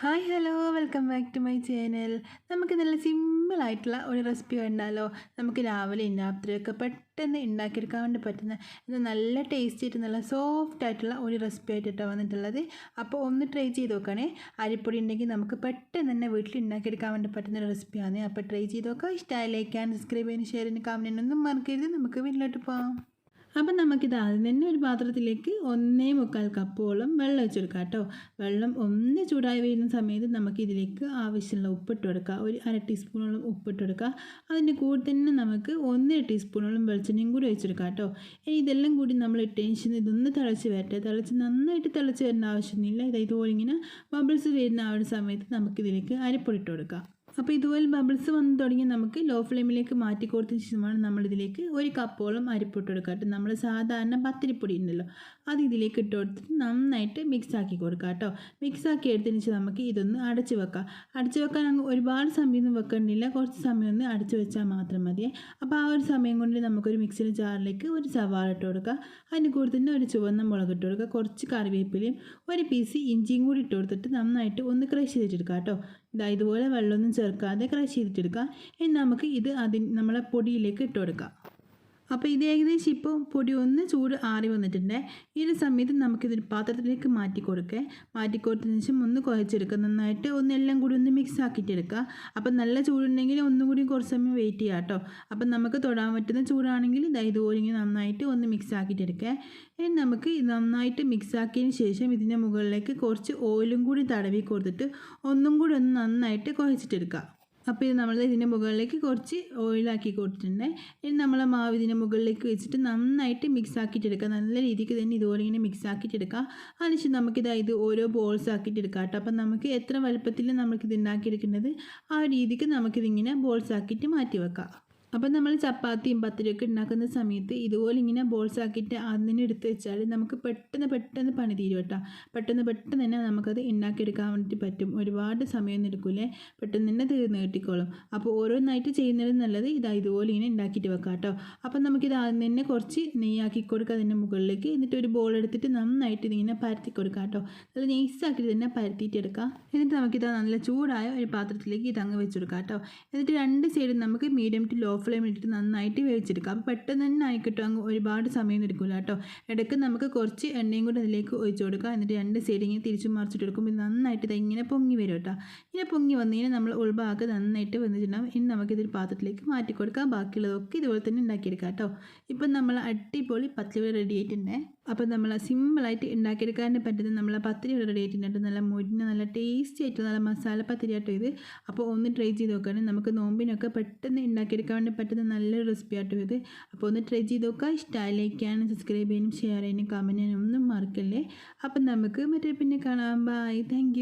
Hi hello welcome back to my channel നമുക്ക് നല്ല സിമ്പിളായിട്ടുള്ള ഒരു റെസിപ്പി കണ്ടാലോ? നമുക്ക് രാവിലെ രാത്രിയൊക്കെ പെട്ടെന്ന് ഉണ്ടാക്കിയെടുക്കാൻ വേണ്ടി പറ്റുന്ന ഇത് നല്ല ടേസ്റ്റ് ആയിട്ട് നല്ല സോഫ്റ്റ് ആയിട്ടുള്ള ഒരു റെസിപ്പി ആയിട്ടാണ് വന്നിട്ടുള്ളത്. അപ്പോൾ ഒന്ന് ട്രൈ ചെയ്ത് നോക്കണേ. അരിപ്പൊടി ഉണ്ടെങ്കിൽ നമുക്ക് പെട്ടെന്ന് തന്നെ വീട്ടിൽ ഉണ്ടാക്കിയെടുക്കാൻ വേണ്ടി പറ്റുന്ന ഒരു റെസിപ്പിയാണ് അപ്പോൾ ട്രൈ ചെയ്ത് നോക്കാം ഇഷ്ടമായി ലൈക്ക് ആൻഡ് സബ്സ്ക്രൈബ് ചെയ്യാൻ ഷെയർ ചെയ്യാൻ കമന്റ് ഒന്നും മറക്കരുത്. നമുക്ക് വീട്ടിലോട്ട് പോകാം അപ്പം നമുക്കിത് ആദ്യം തന്നെ ഒരു പാത്രത്തിലേക്ക് ഒന്നേ മുക്കാൽ കപ്പോളം വെള്ളം വെച്ചെടുക്കാം കേട്ടോ. വെള്ളം ഒന്ന് ചൂടായി വരുന്ന സമയത്ത് നമുക്ക് ഇതിലേക്ക് ആവശ്യമുള്ള ഉപ്പിട്ട് കൊടുക്കുക ഒരു അര ടീസ്പൂണോളം ഉപ്പിട്ട് കൊടുക്കുക അതിന്റെ കൂടെ തന്നെ നമുക്ക് ഒന്നര ടീസ്പൂണോളം വെളിച്ചെണ്ണയും കൂടി വെച്ചെടുക്കാം കേട്ടോ. ഇനി ഇതെല്ലാം കൂടി നമ്മൾ ടെൻഷൻ ഇതൊന്ന് തിളച്ച് വരട്ടെ. തിളച്ച് നന്നായിട്ട് തിളച്ച് വരേണ്ട ആവശ്യമൊന്നുമില്ല. ഇതായത് ഇങ്ങനെ ബബിൾസ് വരുന്ന ആ ഒരു സമയത്ത് നമുക്കിതിലേക്ക് അരിപ്പൊടി ഇട്ട് കൊടുക്കാം. അപ്പോൾ ഇതുപോലെ ബബിൾസ് വന്ന് തുടങ്ങി നമുക്ക് ലോ ഫ്ലെയിമിലേക്ക് മാറ്റി കൊടുത്തതിന് ശേഷമാണ് നമ്മളിതിലേക്ക് ഒരു കപ്പോളം അരിപ്പൊട്ട് കൊടുക്കുക നമ്മൾ സാധാരണ പത്തിരിപ്പൊടി ഉണ്ടല്ലോ അത് ഇതിലേക്ക് ഇട്ട് കൊടുത്തിട്ട് നന്നായിട്ട് മിക്സ് ആക്കി കൊടുക്കുക കേട്ടോ. മിക്സ് ആക്കി എടുത്തതിന് ശേഷം നമുക്ക് ഇതൊന്ന് അടച്ച് വെക്കാം. അടച്ച് വെക്കാൻ അങ്ങ് ഒരുപാട് സമയമൊന്നും വെക്കേണ്ടില്ല കുറച്ച് സമയം ഒന്ന് അടച്ച് വെച്ചാൽ മാത്രം മതി. അപ്പോൾ ആ ഒരു സമയം കൊണ്ട് നമുക്കൊരു മിക്സിയുടെ ജാറിലേക്ക് ഒരു സവാള ഇട്ട് കൊടുക്കുക. അതിന് കൂടെ തന്നെ ഒരു ചുവന്ന മുളക് ഇട്ട് കൊടുക്കുക. കുറച്ച് കറിവേപ്പിലയും ഒരു പീസ് ഇഞ്ചിയും കൂടി ഇട്ട് കൊടുത്തിട്ട് നന്നായിട്ട് ഒന്ന് ക്രഷ് ചെയ്തിട്ടെടുക്കുക കേട്ടോ. ഇതാ ഇതുപോലെ വെള്ളമൊന്നും ചേർക്കാതെ ക്രഷ് ചെയ്തിട്ടെടുക്കാം. ഇനി നമുക്ക് ഇത് അതിന് നമ്മളെ പൊടിയിലേക്ക് ഇട്ട് കൊടുക്കാം അപ്പോൾ ഇത് ഏകദേശം ഇപ്പോൾ പൊടി ഒന്ന് ചൂട് ആറി വന്നിട്ടുണ്ട്. ഈ ഒരു സമയത്ത് നമുക്കിതൊരു പാത്രത്തിലേക്ക് മാറ്റി കൊടുക്കുക മാറ്റി കൊടുത്തതിന് ശേഷം ഒന്ന് കുഴച്ചെടുക്കുക. നന്നായിട്ട് ഒന്ന് എല്ലാം കൂടി ഒന്ന് മിക്സ് ആക്കിയിട്ടെടുക്കുക. അപ്പം നല്ല ചൂടുണ്ടെങ്കിൽ ഒന്നും കൂടി കുറച്ച് സമയം വെയിറ്റ് ചെയ്യാം കേട്ടോ. അപ്പം നമുക്ക് തൊടാൻ പറ്റുന്ന ചൂടാണെങ്കിൽ ഇതാ ഇതുപോലെ ഇങ്ങനെ നന്നായിട്ട് ഒന്ന് മിക്സ് ആക്കിയിട്ടെടുക്കുക. ഇനി നമുക്ക് നന്നായിട്ട് മിക്സ് ആക്കിയതിന് ശേഷം ഇതിന്റെ മുകളിലേക്ക് കുറച്ച് ഓയിലും കൂടി തടവി കൊടുത്തിട്ട് ഒന്നും കൂടി ഒന്ന് നന്നായിട്ട് കുഴച്ചിട്ടെടുക്കുക. അപ്പോൾ ഇത് നമ്മൾ ഇതിന്റെ മുകളിലേക്ക് കുറച്ച് ഓയിലാക്കി കൊടുത്തിട്ടുണ്ട്. ഇനി നമ്മൾ മാവ് ഇതിന്റെ മുകളിലേക്ക് വെച്ചിട്ട് നന്നായിട്ട് മിക്സ് ആക്കിയിട്ടെടുക്കുക നല്ല രീതിക്ക് തന്നെ ഇതുപോലെ ഇങ്ങനെ മിക്സ് ആക്കിയിട്ടെടുക്കുക അതിനുശേഷം നമുക്കിത് ഇത് ഓരോ ബോൾസ് ആക്കിയിട്ടെടുക്കാം കേട്ടോ. അപ്പം നമുക്ക് എത്ര വലുപ്പത്തിൽ നമുക്കിത് ഉണ്ടാക്കിയെടുക്കേണ്ടത് ആ രീതിക്ക് നമുക്കിതിങ്ങനെ ബോൾസ് ആക്കിയിട്ട് മാറ്റി വെക്കാം അപ്പം നമ്മൾ ചപ്പാത്തിയും പത്തിരിയൊക്കെ ഉണ്ടാക്കുന്ന സമയത്ത് ഇതുപോലെ ഇങ്ങനെ ബോൾസ് ആക്കിയിട്ട് അതിനെ എടുത്ത് വെച്ചാൽ നമുക്ക് പെട്ടെന്ന് പെട്ടെന്ന് പണി തീരും കേട്ടോ. പെട്ടെന്ന് പെട്ടെന്ന് തന്നെ നമുക്കത് ഉണ്ടാക്കിയെടുക്കാൻ വേണ്ടിയിട്ട് പറ്റും. ഒരുപാട് സമയമൊന്നും എടുക്കൂലേ? പെട്ടെന്ന് തന്നെ തീർന്ന് കിട്ടിക്കോളും. അപ്പോൾ ഓരോന്നായിട്ട് ചെയ്യുന്നത് നല്ലത് ഇതാ ഇതുപോലെ ഇങ്ങനെ ഉണ്ടാക്കിയിട്ട് വെക്കാം കേട്ടോ. അപ്പം നമുക്കിത് ആദ്യം തന്നെ കുറച്ച് നെയ്യാക്കി കൊടുക്കുക അതിന്റെ മുകളിലേക്ക്. എന്നിട്ട് ഒരു ബോൾ എടുത്തിട്ട് നന്നായിട്ട് ഇതിങ്ങനെ പരത്തി കൊടുക്കാം കേട്ടോ. നല്ല നെയ്സാക്കിയിട്ട് തന്നെ പരത്തിയിട്ട് എടുക്കാം. എന്നിട്ട് നമുക്കിത് നല്ല ചൂടായ ഒരു പാത്രത്തിലേക്ക് ഇത് അങ്ങ് വെച്ചെടുക്കാം കേട്ടോ. എന്നിട്ട് രണ്ട് സൈഡും നമുക്ക് മീഡിയം ടു ലോ ഫ്ലെയിമിൽ ഇട്ടിട്ട് നന്നായിട്ട് വേവിച്ചെടുക്കുക. അപ്പോൾ പെട്ടെന്ന് തന്നെ ആയിക്കിട്ടും അങ്ങ് ഒരുപാട് സമയം എടുക്കില്ല കേട്ടോ. ഇടയ്ക്ക് നമുക്ക് കുറച്ച് എണ്ണയും കൂടി അതിലേക്ക് ഒഴിച്ചു കൊടുക്കുക. എന്നിട്ട് രണ്ട് സൈഡ് ഇങ്ങനെ തിരിച്ചു മറിച്ചിട്ട് കൊടുക്കും ഇത് നന്നായിട്ട് ഇങ്ങനെ പൊങ്ങി വരും കേട്ടോ. ഇങ്ങനെ പൊങ്ങി വന്നതിന് നമ്മൾ ഉൾഭാഗത്ത് നന്നായിട്ട് വന്നിട്ടുണ്ടാകും ഇനി നമുക്കിതൊരു പാത്രത്തിലേക്ക് മാറ്റി കൊടുക്കാം. ബാക്കിയുള്ളതൊക്കെ ഇതുപോലെ തന്നെ ഉണ്ടാക്കിയെടുക്കാം കേട്ടോ. ഇപ്പം നമ്മൾ അടിപൊളി പത്തിരി റെഡി ആയിട്ടുണ്ടേ. അപ്പോൾ നമ്മൾ സിമ്പിളായിട്ട് ഉണ്ടാക്കിയെടുക്കാൻ പറ്റുന്ന നമ്മൾ പത്തിരി റെഡി ആയിട്ടുണ്ട് നല്ല മുരിഞ്ഞ നല്ല ടേസ്റ്റി ആയിട്ട് നല്ല മസാല പത്തിരി ആട്ടോ ഇത്. അപ്പോൾ ഒന്ന് ട്രൈ ചെയ്ത് നോക്കുകയാണെങ്കിൽ നമുക്ക് നോമ്പിനൊക്കെ പെട്ടെന്ന് ഉണ്ടാക്കിയെടുക്കാൻ പറ്റുന്ന നല്ലൊരു റെസിപ്പി ആട്ടോ ഇത്. അപ്പോൾ ഒന്ന് ട്രൈ ചെയ്ത് നോക്കുക. ഇഷ്ടമായി സബ്സ്ക്രൈബ് ചെയ്യാനും ഷെയർ ചെയ്യാനും കമന്റ് ചെയ്യാനും ഒന്നും മറക്കല്ലേ. അപ്പം നമുക്ക് മറ്റേ പിന്നെ കാണാം. Bye thank